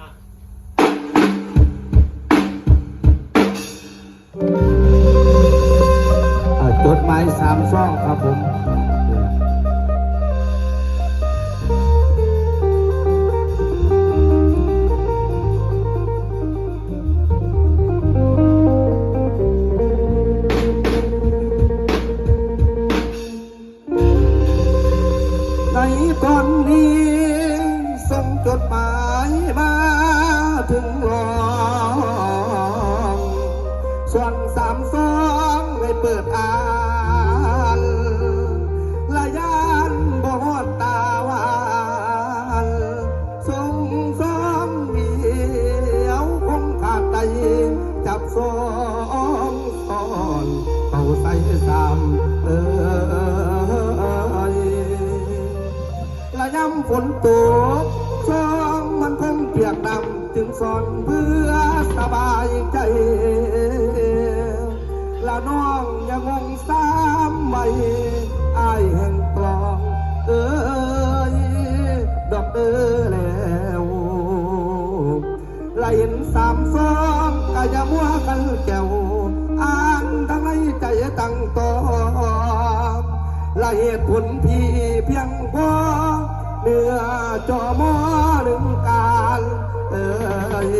อ่าจดหมายสามซ่องครับผมในตอนนี้ ถึงรองส่วนสามซองให้เปิดอ่านละยานบ่ฮอดตาหวานสงซองเดียวคงขาดใจจับซองซ้อนเอาใส่สามเอ้ยละย่ำฝนตกช่องมันคงเปียกดำ จึงสอนเพื่อสบายใจ ละน้องยังงงสามไม่อายแห่งกลอง เอ้ยดอกเออแล้วละเห็นสามซองกะยามัวกันแก้วอ่านทั้งในใจตั้งตอละเหตุผลที่เพียงพอเนื้อจอมอหนึ่ง เอ้ย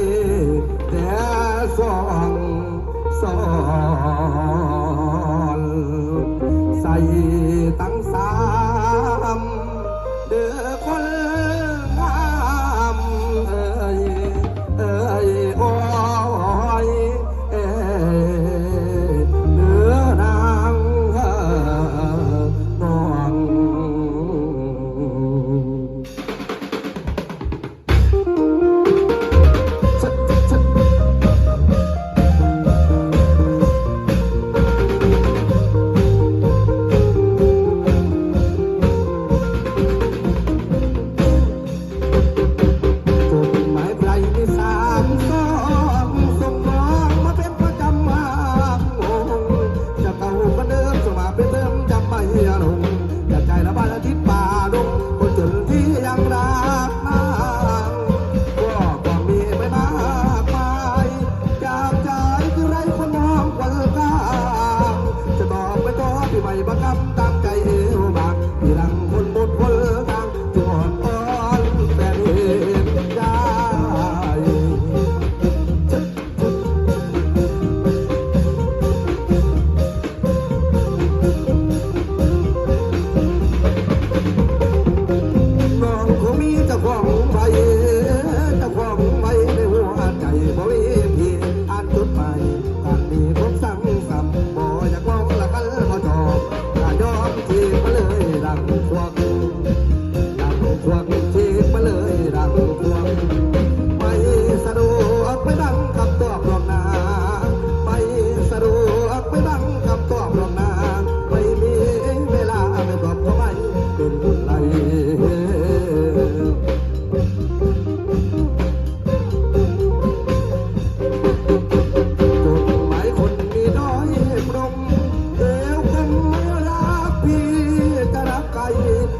แต่สองสอนใส่ตั้ง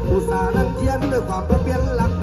ผู้สานังเทียนด้วยความเพียรหลัก